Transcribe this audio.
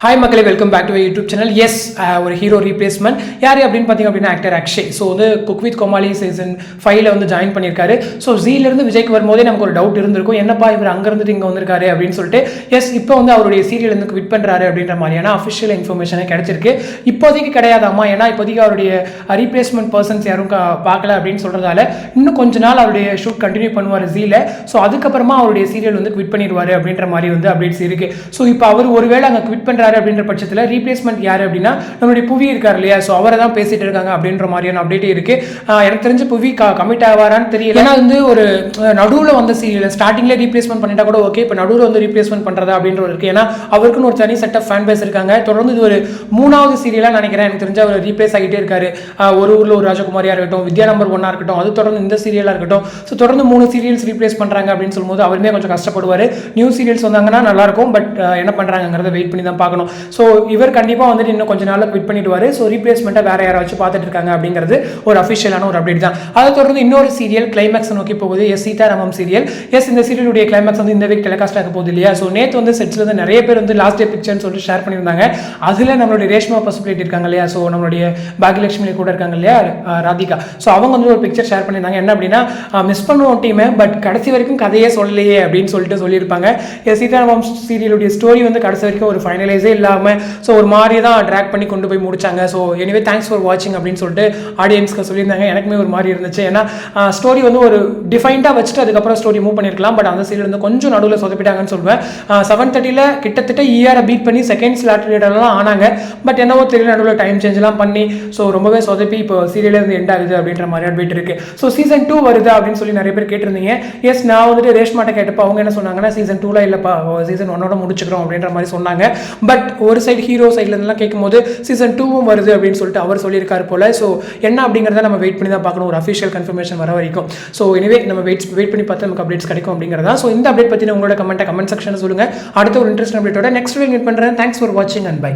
Hi மக்களே welcome back to YouTube channel S ஒரு hero replacement யார் அப்படின்னு பார்த்தீங்க அப்படின்னா ஆக்டர் அக்ஷய் ஸோ வந்து குக் வித் கோமாளி சீசன் ஃபைவ்ல வந்து ஜாயின் பண்ணியிருக்காரு. ஸோ இருந்து விஜய்க்கு வரும்போதே நமக்கு ஒரு டவுட் இருந்திருக்கும். என்னப்பா இவர் அங்கேருந்துட்டு இங்கே வந்திருக்காரு அப்படின்னு சொல்லிட்டு எஸ் இப்போ வந்து அவருடைய சீரியல் வந்து குவிட் பண்ணுறாரு அப்படின்ற மாதிரியான அஃபிஷியல் இன்ஃபர்மேஷனே கிடைச்சிருக்கு. இப்போதைக்கு கிடையாதாம்மா? ஏன்னா இப்போதைக்கு அவருடைய ரீப்ளேஸ்மெண்ட் பர்சன்ஸ் யாரும் பார்க்கல அப்படின்னு சொல்றதால இன்னும் கொஞ்ச நாள் அவருடைய ஷூட் கண்டினியூ பண்ணுவார் ஜீல ஸோ அதுக்கப்புறமா அவருடைய சீரியல் வந்து குவிட் பண்ணிடுவாரு அப்படின்ற மாதிரி வந்து அப்டேட்ஸ் இருக்கு. ஸோ இப்போ அவர் ஒருவேளை அங்கே குவிட் பண்றாரு அப்படின்ற பட்சத்தில் ரீப்ளேஸ்மெண்ட் யார் அப்படின்னா நம்மளுடைய புவி இருக்கார் இல்லையா? ஸோ அவரை தான் பேசிட்டு இருக்காங்க அப்படின்ற மாதிரியான அப்டேட் இருக்கு. எனக்கு தெரிஞ்சு புவி கமிட் ஆவாரான்னு தெரியல. ஏன்னா வந்து ஒரு நடுவில் வந்த சீரியல் ஸ்டார்டிங்லேயே ரீப்ளேஸ்மெண்ட் பண்ணிட்டா கூட ஓகே இப்போ நடுவில் வந்து ரீப்ளேஸ்மெண்ட் பண்ணுறதா அப்படின்ற இருக்கு. ஏன்னா அவருக்குன்னு ஒரு தனி செட் ஆஃப் ஃபேன் பேஸ் இருக்காங்க. தொடர்ந்து இது ஒரு மூணாவது சீரியலாக நினைக்கிறேன். எனக்கு தெரிஞ்ச அவர் ரீப்ளேஸ் ஆகிட்டே இருக்காரு. ஒரு ஊரில் ஒரு ராஜகுமாரியாக இருக்கட்டும் வித்யா நம்பர் ஒன்னாக இருக்கட்டும் அது தொடர்ந்து இந்த சீரியலாக இருக்கட்டும். ஸோ தொடர்ந்து மூணு சீரியல்ஸ் ரீப்ளேஸ் பண்ணுறாங்க அப்படின்னு சொல்லும்போது அவருமே கொஞ்சம் கஷ்டப்படுவார். நியூ சீரியல்ஸ் வந்தாங்கன்னா நல்லா இருக்கும். பட் என்ன பண்ணுறாங்கிறத வெயிட் பண்ணி தான் பார்க்கணும். ஸோ இவர் கண்டிப்பாக வந்துட்டு இன்னும் கொஞ்ச நாளில் குவிட் பண்ணிடுவார். ஸோ ரீப்ளேஸ்மெண்ட்டை வேற யாராச்சும் பார்த்துட்டு இருக்காங்க அப்படிங்கிறது ஒரு அஃபிஷியலான ஒரு அப்டேட் தான். அதை தொடர்ந்து இன்னொரு சீரியல் கிளைமேக்ஸ் நோக்கி போகுது. எஸ் சீதாராமம் சீரியல் எஸ் இந்த சீரியலுடைய கிளைமேக்ஸ் வந்து இந்த வீக் டெலிகாஸ்ட் ஆக போகுது இல்லையா? ஸோ நேற்று வந்து செட்ஸ்ல வந்து நிறைய பேர் வந்து லாஸ்ட் டே பிக்சர்னு சொல்லிட்டு ஷேர் பண்ணியிருந்தாங்க. அதில் நம்மளுடைய ரேஷ்மா பசுபிலிட்டி இருக்காங்க இல்லையா? ஸோ நம்மளுடைய பாகியலட்சுமி கூட இருக்காங்க இல்லையா? ராதிகா. ஸோ அவங்க வந்து ஒரு பிக்சர் ஷேர் பண்ணியிருந்தாங்க. என்ன அப்படின்னா மிஸ் பண்ணுவோம் டீமை பட் கடைசி வரைக்கும் கதையே சொல்லலையே அப்படின்னு சொல்லிட்டு சொல்லியிருப்பாங்க. எஸ் சீதாராமம் சீரியலுடைய ஸ்டோரி வந்து கடைசி வரைக்கும் ஒரு ஃபைனலைஸே இல்லாமல் ஸோ ஒரு மாதிரி தான் ட்ராக் பண்ணி கொண்டு போய் முடிச்சாங்க. ஸோ எனிவே தேங்க்ஸ் ஃபார் வாட்சிங் அப்படின்னு சொல்லிட்டு ஆடியன்ஸ்க்கு சொல்லியிருந்தாங்க. எனக்குமே ஒரு மாதிரி இருந்துச்சு. ஏன்னா ஸ்டோரி வந்து ஒரு டிஃபைன்டாக வச்சுட்டு அதுக்கப்புறம் ஸ்டோரி மூவ் பண்ணியிருக்கலாம். பட் அந்த சீரியல் வந்து கொஞ்சம் நடுவில் சொதப்பிட்டாங்கன்னு சொல்லுவேன் செவன் தேர்ட்டியில் கிட்டத்தட்ட இயரை பீட் பண்ணி செகண்ட் ஸ்லாட் லீடர்லாம் ஆனாங்க. பட் என்னவோ தெரியல நடுவில் டைம் சேஞ்செலாம் பண்ணி ஸோ ரொம்பவே சொதப்பி இப்போ சீரியலே வந்து எண்ட் ஆகுது அப்படின்ற மாதிரி அட்வைட் இருக்கு. ஸோ சீசன் டூ வருது அப்படின்னு சொல்லி நிறைய பேர் கேட்டிருந்தீங்க. எஸ் நான் வந்துட்டு ரேஷ்மாட்ட கேட்டப்போ அவங்க என்ன சொன்னாங்கன்னா சீசன் டூவில் இல்லைப்பா சீசன் ஒன்னோட முடிச்சுக்கிறோம் அப்படின்ற மாதிரி சொன்னாங்க. பட் ஒரு சைடு ஹீரோ சைட்லேருந்துலாம் கேட்கும்போது சீசன் டூவும் வருது அப்படின்னு சொல்லிட்டு அவர் சொல்லியிருக்காரு போல. ஸோ என்ன அப்படிங்கிறத நம்ம வெயிட் பண்ணி தான் பார்க்கணும். ஒரு அஃபிஷியல் கன்ஃபர்மேஷன் வர வரைக்கும். ஸோ எனவே நம்ம வெயிட் வெயிட் பண்ணி பார்த்து நமக்கு அப்டேட்ஸ் கிடைக்கும் அப்படிங்கிறதா. ஸோ இந்த அப்டேட் பற்றின உங்களோட கமெண்ட்டை கமெண்ட் செக்ஷனில் சொல்லுங்கள் அடுத்த ஒரு இன்ட்ரெஸ்ட் அப்டேட்டோட நெக்ஸ்ட் வீக் மீட் பண்ணுறேன் தேங்க்ஸ் ஃபார் வாட்சிங் அண்ட் பை